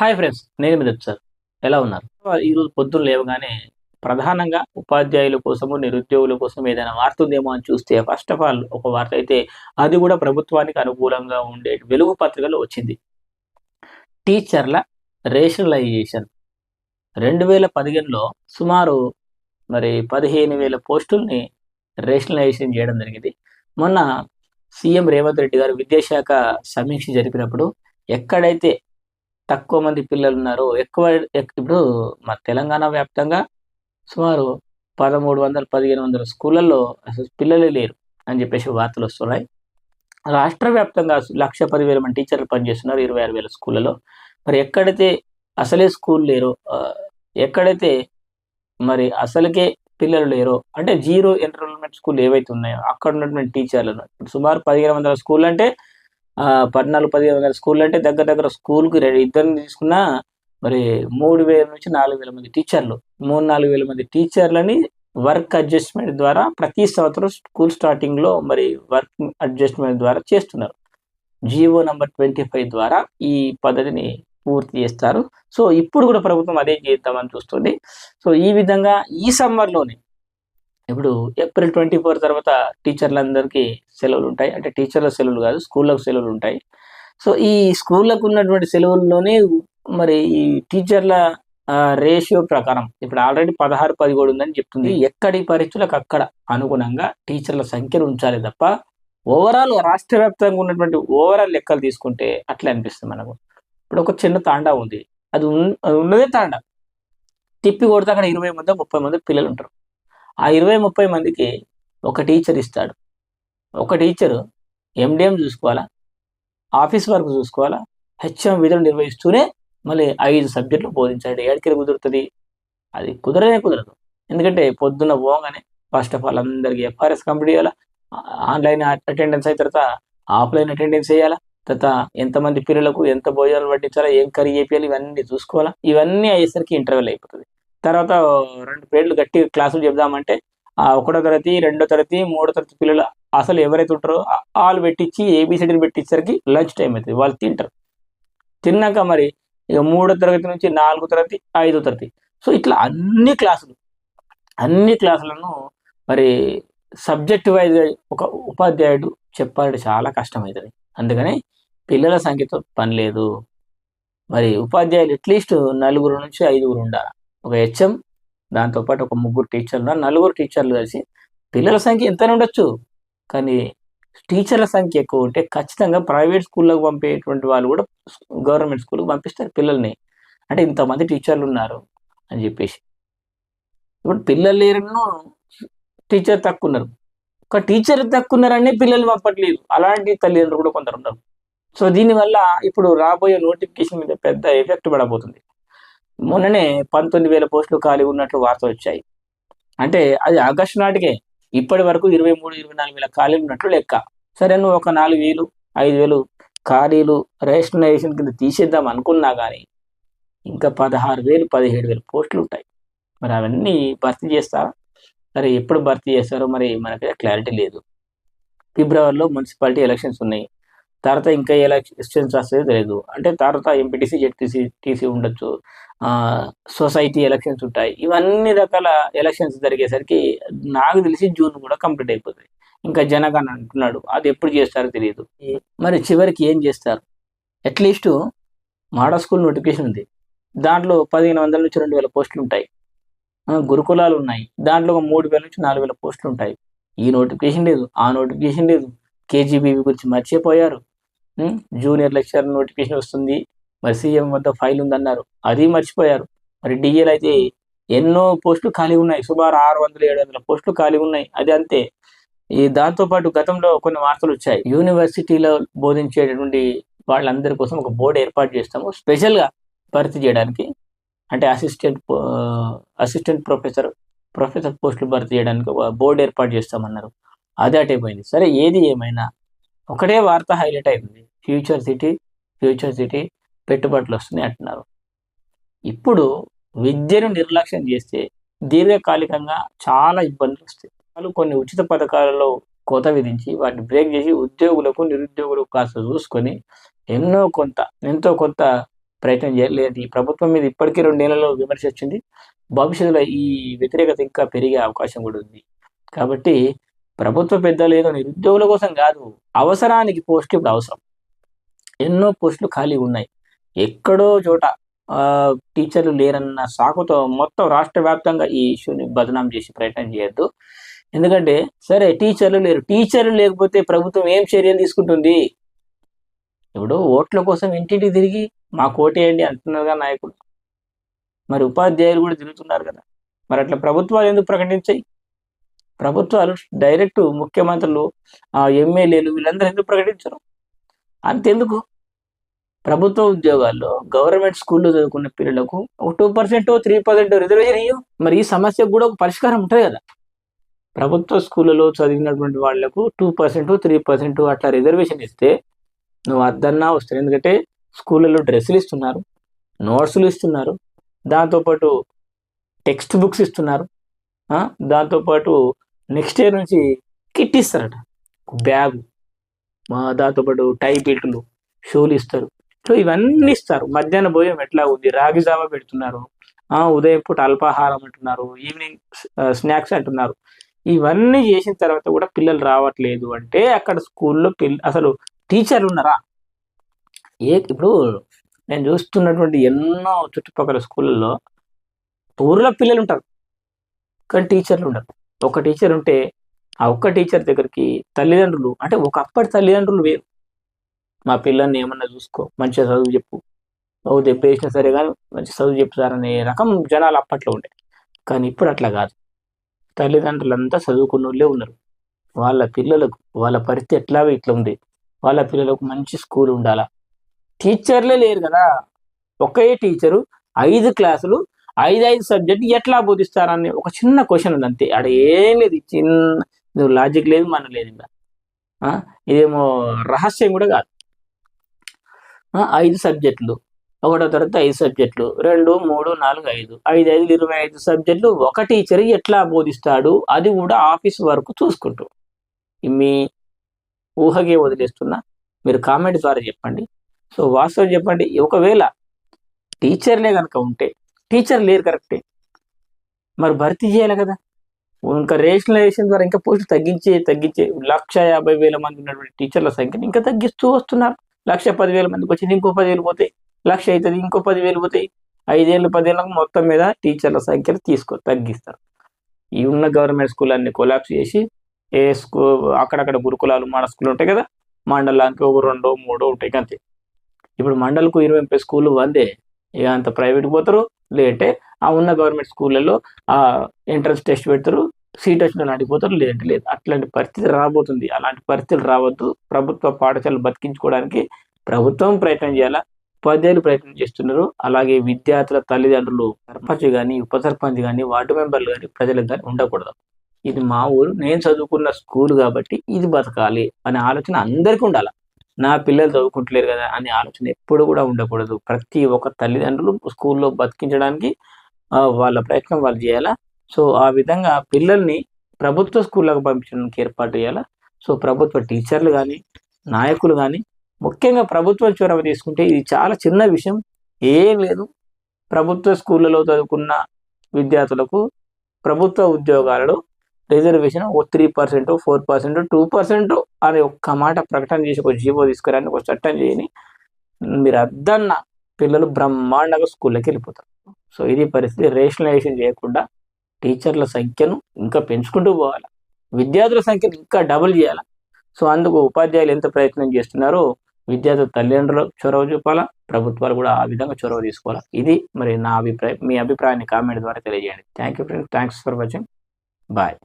Hi friends నేను మీద sir. ఎలా ఉన్నారు? ఈరోజు పొద్దున్న లేవగానే ప్రధానంగా ఉపాధ్యాయుల కోసము నిరుద్యోగుల కోసం ఏదైనా వార్త ఉందేమో అని చూస్తే ఫస్ట్ ఆఫ్ ఆల్ ఒక వార్త అయితే అది కూడా ప్రభుత్వానికి అనుకూలంగా ఉండే వెలుగు పత్రికలో వచ్చింది. టీచర్ల రేషనలైజేషన్ రెండు వేల పదిహేనులో సుమారు మరి పదిహేను వేల పోస్టుల్ని రేషనలైజేషన్ చేయడం జరిగింది. మొన్న సీఎం రేవంత్ రెడ్డి గారు విద్యాశాఖ సమీక్ష జరిపినప్పుడు ఎక్కడైతే తక్కువ మంది పిల్లలు ఉన్నారు ఎక్కువ ఇప్పుడు మా తెలంగాణ వ్యాప్తంగా సుమారు పదమూడు వందల పదిహేను వందల స్కూళ్ళల్లో అసలు పిల్లలే లేరు అని చెప్పేసి వార్తలు వస్తున్నాయి. రాష్ట్ర వ్యాప్తంగా లక్ష పదివేల మంది టీచర్లు పనిచేస్తున్నారు ఇరవై ఆరు వేల స్కూళ్ళలో మరి ఎక్కడైతే అసలే స్కూల్ లేరో ఎక్కడైతే మరి అసలుకే పిల్లలు లేరో అంటే జీరో ఎన్రోల్మెంట్ స్కూల్ ఏవైతే ఉన్నాయో అక్కడ ఉన్నటువంటి టీచర్లు ఇప్పుడు సుమారు పదిహేను వందల స్కూల్ అంటే పద్నాలుగు పదిహేను వందల స్కూల్ అంటే దగ్గర దగ్గర స్కూల్కి ఇద్దరిని తీసుకున్నా మరి మూడు వేల నుంచి నాలుగు వేల మంది టీచర్లు. మూడు నాలుగు వేల మంది టీచర్లని వర్క్ అడ్జస్ట్మెంట్ ద్వారా ప్రతి సంవత్సరం స్కూల్ స్టార్టింగ్లో మరి వర్క్ అడ్జస్ట్మెంట్ ద్వారా చేస్తున్నారు. జియో నంబర్ ట్వంటీ ఫైవ్ ద్వారా ఈ పద్ధతిని పూర్తి చేస్తారు. సో ఇప్పుడు కూడా ప్రభుత్వం అదే చేద్దామని చూస్తుంది. సో ఈ విధంగా ఈ సమ్మర్లోనే ఇప్పుడు ఏప్రిల్ ట్వంటీ ఫోర్ తర్వాత టీచర్లందరికీ సెలవులు ఉంటాయి అంటే టీచర్ల సెలవులు కాదు స్కూళ్ళకు సెలవులు ఉంటాయి సో ఈ స్కూళ్ళకు ఉన్నటువంటి సెలవుల్లోనే మరి ఈ టీచర్ల రేషియో ప్రకారం ఇప్పుడు ఆల్రెడీ పదహారు పదిహేడు ఉందని చెప్తుంది ఎక్కడి పరీక్షలకు అక్కడ అనుగుణంగా టీచర్ల సంఖ్యను ఉంచాలి తప్ప ఓవరాల్ రాష్ట్ర వ్యాప్తంగా ఉన్నటువంటి ఓవరాల్ లెక్కలు తీసుకుంటే అట్లా అనిపిస్తుంది మనకు. ఇప్పుడు ఒక చిన్న తాండా ఉంది. అది ఉన్నదే తాండా. తిప్పి కొడితే అక్కడ ఇరవై మంది ముప్పై మంది పిల్లలు ఉంటారు ఆ ఇరవై ముప్పై మందికి ఒక టీచర్ ఇస్తాడు. ఒక టీచరు ఎండిఎం చూసుకోవాలా? ఆఫీస్ వర్క్ చూసుకోవాలా? హెచ్ఎం విధులు నిర్వహిస్తూనే మళ్ళీ ఐదు సబ్జెక్టులు బోధించాలి. ఏడికి కుదురుతుంది. అది కుదరనే కుదరదు. ఎందుకంటే పొద్దున్న పోగానే ఫస్ట్ ఆఫ్ ఆల్ అందరికి ఎఫ్ఆర్ఎస్ కంప్లీట్ చేయాలా? ఆన్లైన్ అటెండెన్స్ అయిన తర్వాత ఆఫ్లైన్ అటెండెన్స్ చేయాలా? తర్వాత ఎంతమంది పిల్లలకు ఎంత భోజనాలు పట్టించాలా ఏం కర్రీ చేయాలి ఇవన్నీ చూసుకోవాలా? ఇవన్నీ అయ్యేసరికి ఇంటర్వెల్ అయిపోతుంది. తర్వాత రెండు పేర్లు గట్టి క్లాసులు చెప్దామంటే ఒకటో తరగతి రెండో తరగతి మూడో తరగతి పిల్లలు అసలు ఎవరైతే ఉంటారో వాళ్ళు పెట్టించి ఏబిసిడీలు పెట్టించేసరికి లంచ్ టైం అవుతుంది వాళ్ళు తింటారు. తిన్నాక మరి ఇక మూడో తరగతి నుంచి నాలుగో తరగతి ఐదో తరగతి. సో ఇట్లా అన్ని క్లాసులు అన్ని క్లాసులను మరి సబ్జెక్ట్ వైజ్ ఒక ఉపాధ్యాయుడు చెప్పాలంటే చాలా కష్టమవుతుంది అందుకని పిల్లల సంఖ్యతో పని లేదు. మరి ఉపాధ్యాయులు అట్లీస్ట్ నలుగురు నుంచి ఐదుగురు ఉండాలి? ఒక హెచ్ఎం దాంతోపాటు ఒక ముగ్గురు టీచర్లు నలుగురు టీచర్లు కలిసి పిల్లల సంఖ్య ఎంతనే ఉండొచ్చు. కానీ టీచర్ల సంఖ్య ఎక్కువ ఉంటే ఖచ్చితంగా ప్రైవేట్ స్కూళ్ళకు పంపేటువంటి వాళ్ళు కూడా గవర్నమెంట్ స్కూల్కి పంపిస్తారు పిల్లల్ని. అంటే ఇంతమంది టీచర్లు ఉన్నారు అని చెప్పేసి. ఇప్పుడు పిల్లలు లేరను టీచర్ తక్కువ ఉన్నారు ఒక టీచర్ తక్కువ ఉన్నారని పిల్లలు పంపట్లేదు. అలాంటి తల్లిదండ్రులు కూడా కొందరు ఉన్నారు. సో దీనివల్ల ఇప్పుడు రాబోయే నోటిఫికేషన్ మీద పెద్ద ఎఫెక్ట్ పడబోతుంది. మొన్ననే పంతొమ్మిది వేల పోస్టులు ఖాళీ ఉన్నట్లు వార్తలు వచ్చాయి. అంటే అది ఆగస్టు నాటికే. ఇప్పటి వరకు ఇరవై మూడు ఇరవై నాలుగు వేల ఖాళీలు ఉన్నట్లు లెక్క. సరే నువ్వు ఒక నాలుగు వేలు ఐదు వేలు ఖాళీలు రేషనలైజేషన్ కింద తీసేద్దాం అనుకున్నా కానీ ఇంకా పదహారు వేలు పదిహేడు వేలు పోస్టులు ఉంటాయి. మరి అవన్నీ భర్తీ చేస్తారా మరి ఎప్పుడు భర్తీ చేస్తారో మరి మనకి క్లారిటీ లేదు. ఫిబ్రవరిలో మున్సిపాలిటీ ఎలక్షన్స్ ఉన్నాయి. తర్వాత ఇంకా ఎలక్షన్స్ వస్తుంది తెలియదు అంటే తర్వాత ఎంపీటీసీ జెడ్టీసీ టీసీ ఉండొచ్చు. సొసైటీ ఎలక్షన్స్ ఉంటాయి. ఇవన్నీ రకాల ఎలక్షన్స్ జరిగేసరికి నాకు తెలిసి జూన్ కూడా కంప్లీట్ అయిపోతుంది ఇంకా జనగణ అంటున్నాడు. అది ఎప్పుడు చేస్తారో తెలియదు మరి చివరికి ఏం చేస్తారు? అట్లీస్ట్ మోడల్ స్కూల్ నోటిఫికేషన్ ఉంది. దాంట్లో పదిహేను వందల నుంచి రెండు వేల పోస్టులు ఉంటాయి. గురుకులాలు ఉన్నాయి. దాంట్లో ఒక మూడు వేల నుంచి నాలుగు వేల పోస్టులు ఉంటాయి. ఈ నోటిఫికేషన్ లేదు ఆ నోటిఫికేషన్ లేదు. కేజీబీవీ గురించి మర్చిపోయారు. జూనియర్ లెక్చర్ నోటిఫికేషన్ వస్తుంది. మరి సీఎం వద్ద ఫైల్ ఉందన్నారు. అది మర్చిపోయారు. మరి డిఎల్ అయితే ఎన్నో పోస్టులు ఖాళీ ఉన్నాయి. సుమారు ఆరు వందల ఏడు వందల పోస్టులు ఖాళీ ఉన్నాయి. అది అంతే. ఈ దాంతోపాటు గతంలో కొన్ని వార్తలు వచ్చాయి. యూనివర్సిటీలో బోధించేటటువంటి వాళ్ళందరి కోసం ఒక బోర్డు ఏర్పాటు చేస్తాము. స్పెషల్గా భర్తీ చేయడానికి అంటే అసిస్టెంట్ అసిస్టెంట్ ప్రొఫెసర్ ప్రొఫెసర్ పోస్టులు భర్తీ చేయడానికి ఒక బోర్డు ఏర్పాటు చేస్తామన్నారు. అది అటైపోయింది సరే ఏది ఏమైనా? ఒకటే వార్త హైలైట్ అయింది ఫ్యూచర్ సిటీ ఫ్యూచర్ సిటీ పెట్టుబడులు వస్తున్నాయి అంటున్నారు. ఇప్పుడు విద్యను నిర్లక్ష్యం చేస్తే దీర్ఘకాలికంగా చాలా ఇబ్బందులు వస్తాయి. వాళ్ళు కొన్ని ఉచిత పథకాలలో కోత విధించి వాటిని బ్రేక్ చేసి ఉద్యోగులకు నిరుద్యోగులకు కాస్త చూసుకొని ఎన్నో కొంత ఎంతో కొంత ప్రయత్నం చేయలేదు ఈ ప్రభుత్వం మీద ఇప్పటికీ రెండేళ్ళలో విమర్శ వచ్చింది. భవిష్యత్తులో ఈ వ్యతిరేకత ఇంకా పెరిగే అవకాశం కూడా ఉంది. కాబట్టి ప్రభుత్వ పెద్దలు ఏదో నిరుద్యోగుల కోసం కాదు అవసరానికి పోస్ట్ ఇప్పుడు అవసరం. ఎన్నో పోస్టులు ఖాళీగా ఉన్నాయి. ఎక్కడో చోట ఆ, టీచర్లు లేరన్న సాకుతో మొత్తం రాష్ట్ర వ్యాప్తంగా ఈ ఇష్యూని బదనాం చేసి ప్రయత్నం చేయొద్దు. ఎందుకంటే సరే టీచర్లు లేరు. టీచర్లు లేకపోతే ప్రభుత్వం ఏం చర్యలు తీసుకుంటుంది? ఇప్పుడు ఓట్ల కోసం ఇంటింటికి తిరిగి మాకు ఓటేయండి అంటున్నారుగా నాయకులు. మరి ఉపాధ్యాయులు కూడా తిరుగుతున్నారు కదా. మరి అట్లా ప్రభుత్వాలు ఎందుకు ప్రకటించాయి? ప్రభుత్వాలు డైరెక్ట్ ముఖ్యమంత్రులు ఆ ఎమ్మెల్యేలు వీళ్ళందరూ ఎందుకు ప్రకటించరు? అంతెందుకు? ప్రభుత్వ ఉద్యోగాల్లో గవర్నమెంట్ స్కూల్లో చదువుకున్న పిల్లలకు ఒక two percent three percent reservation ఇయ్యు. మరి ఈ సమస్యకు కూడా ఒక పరిష్కారం ఉంటుంది కదా. ప్రభుత్వ స్కూళ్ళలో చదివినటువంటి వాళ్ళకు టూ పర్సెంట్ త్రీ పర్సెంట్ అట్లా రిజర్వేషన్ ఇస్తే నువ్వు అద్దన్నా వస్తుంది ఎందుకంటే స్కూళ్ళలో డ్రెస్సులు ఇస్తున్నారు నోట్స్లు ఇస్తున్నారు దాంతోపాటు టెక్స్ట్ బుక్స్ ఇస్తున్నారు ఆ, దాంతోపాటు నెక్స్ట్ ఇయర్ నుంచి కిట్ ఇస్తారట. బ్యాగ్. దాంతోపాటు టై బెల్ట్లు షూలు ఇస్తారు. సో ఇవన్నీ ఇస్తారు. మధ్యాహ్నం భోజనం ఎట్లా ఉంది రాగి జావ పెడుతున్నారు. ఆ, ఉదయం పూట అల్పాహారం అంటున్నారు. ఈవినింగ్ స్నాక్స్ అంటున్నారు. ఇవన్నీ చేసిన తర్వాత కూడా పిల్లలు రావట్లేదు అంటే అక్కడ స్కూల్లో పిల్ల అసలు టీచర్లు ఉన్నారా? ఏ ఇప్పుడు నేను చూస్తున్నటువంటి ఎన్నో చుట్టుపక్కల స్కూళ్ళల్లో ఊర్లో పిల్లలు ఉంటారు. కానీ టీచర్లు ఉండరు. ఒక టీచర్ ఉంటే ఆ ఒక్క టీచర్ దగ్గరికి తల్లిదండ్రులు అంటే ఒకప్పటి తల్లిదండ్రులు వేరు. మా పిల్లల్ని ఏమన్నా చూసుకో మంచిగా చదువు చెప్పు. ఓ దెబ్బ వేసినా సరే కానీ మంచి చదువు చెప్తారనే రకం జనాలు అప్పట్లో ఉండే. కానీ ఇప్పుడు అట్లా కాదు. తల్లిదండ్రులంతా చదువుకున్న వాళ్ళే ఉన్నారు. వాళ్ళ పిల్లలకు వాళ్ళ పరిస్థితి ఎట్లాగో ఇట్లా ఉంది. వాళ్ళ పిల్లలకు మంచి స్కూల్ ఉండాలా? టీచర్లే లేరు కదా. ఒకే టీచరు ఐదు క్లాసులు ఐదు ఐదు సబ్జెక్ట్ ఎట్లా బోధిస్తారని ఒక చిన్న క్వశ్చన్ ఉంది అంతే ఆడ ఏం లేదు. చిన్న చిన్న లాజిక్ లేదు మన లేదు ఇంకా. ఆ, ఇదేమో రహస్యం కూడా కాదు. ఐదు సబ్జెక్టులు ఒకటో తర్వాత ఐదు సబ్జెక్టులు రెండు మూడు నాలుగు ఐదు. ఐదు ఐదు ఇరవై ఐదు సబ్జెక్టులు ఒక టీచర్ ఎట్లా బోధిస్తాడు? అది కూడా ఆఫీస్ వరకు చూసుకుంటూ. మీ ఊహకే వదిలేస్తున్నా. మీరు కామెంట్ ద్వారా చెప్పండి. సో వాస్తవం చెప్పండి. ఒకవేళ టీచర్లే కనుక ఉంటే టీచర్ లేరు కరెక్టే మరి భర్తీ చేయాలి కదా? ఇంకా రేషనలైజేషన్ ద్వారా ఇంకా పోస్టులు తగ్గించే తగ్గించే లక్ష యాభై వేల మంది ఉన్నటువంటి టీచర్ల సంఖ్యను ఇంకా తగ్గిస్తూ వస్తున్నారు. లక్ష పదివేల మందికి వచ్చింది ఇంకో పదివేలు పోతాయి లక్ష అవుతుంది ఇంకో పదివేలు పోతాయి ఐదేళ్ళు పదేళ్ళకు మొత్తం మీద టీచర్ల సంఖ్యను తీసుకో తగ్గిస్తారు. ఈ ఉన్న గవర్నమెంట్ స్కూల్ అన్ని కొలాప్స్ చేసి ఏ స్కూల్ అక్కడక్కడ గురుకులాలు మన స్కూల్ ఉంటాయి కదా మండలానికి ఒక రెండో మూడో ఉంటాయి అంతే. ఇప్పుడు మండలకు ఇరవై ముప్పై స్కూళ్ళు వందే ఇక అంత ప్రైవేట్ పోతారు లేదంటే ఆ ఉన్న గవర్నమెంట్ స్కూళ్ళలో ఆ ఎంట్రన్స్ టెస్ట్ పెడతారు సీట్ వచ్చిన లాంటి పోతారు లేదంటే లేదు. అట్లాంటి పరిస్థితి రాబోతుంది. అలాంటి పరిస్థితులు రావద్దు. ప్రభుత్వ పాఠశాలలు బతికించుకోవడానికి ప్రభుత్వం ప్రయత్నం చేయాలా? ఉపాధ్యాయులు ప్రయత్నం చేస్తున్నారు. అలాగే విద్యార్థుల తల్లిదండ్రులు సర్పంచ్ కానీ ఉప సర్పంచ్ కానీ వార్డు మెంబర్లు కానీ ప్రజలకు కానీ ఉండకూడదు. ఇది మా ఊరు నేను చదువుకున్న స్కూల్ కాబట్టి ఇది బతకాలి అనే ఆలోచన అందరికీ ఉండాలి? నా పిల్లలు చదువుకుంటలేరు కదా అనే ఆలోచన ఎప్పుడు కూడా ఉండకూడదు. ప్రతి ఒక్క తల్లిదండ్రులు స్కూల్లో బతికించడానికి వాళ్ళ ప్రయత్నం వాళ్ళు చేయాలా? సో ఆ విధంగా పిల్లల్ని ప్రభుత్వ స్కూళ్ళకు పంపించడానికి ఏర్పాటు చేయాలా? సో ప్రభుత్వ టీచర్లు కానీ నాయకులు కానీ ముఖ్యంగా ప్రభుత్వం చొరవ తీసుకుంటే ఇది చాలా చిన్న విషయం. ఏం లేదు. ప్రభుత్వ స్కూళ్ళలో చదువుకున్న విద్యార్థులకు ప్రభుత్వ ఉద్యోగాలలో రిజర్వేషన్ ఓ three percent four percent two percent అనే ఒక్క మాట ప్రకటన చేసి ఒక జీవో తీసుకురాని ఒక చట్టం చేయని మీరు అద్దన్న పిల్లలు బ్రహ్మాండంగా స్కూళ్ళకి వెళ్ళిపోతారు. సో ఇది పరిస్థితి రేషనలైజేషన్ చేయకుండా టీచర్ల సంఖ్యను ఇంకా పెంచుకుంటూ పోవాలి. విద్యార్థుల సంఖ్యను ఇంకా డబుల్ చేయాలి. సో అందుకు ఉపాధ్యాయులు ఎంత ప్రయత్నం చేస్తున్నారో విద్యార్థుల తల్లిదండ్రులు చొరవ చూపాలా. ప్రభుత్వాలు కూడా ఆ విధంగా చొరవ తీసుకోవాలా. ఇది మరి నా అభిప్రాయం మీ అభిప్రాయాన్ని కామెంట్ ద్వారా తెలియజేయండి. Thank you friends thanks for watching bye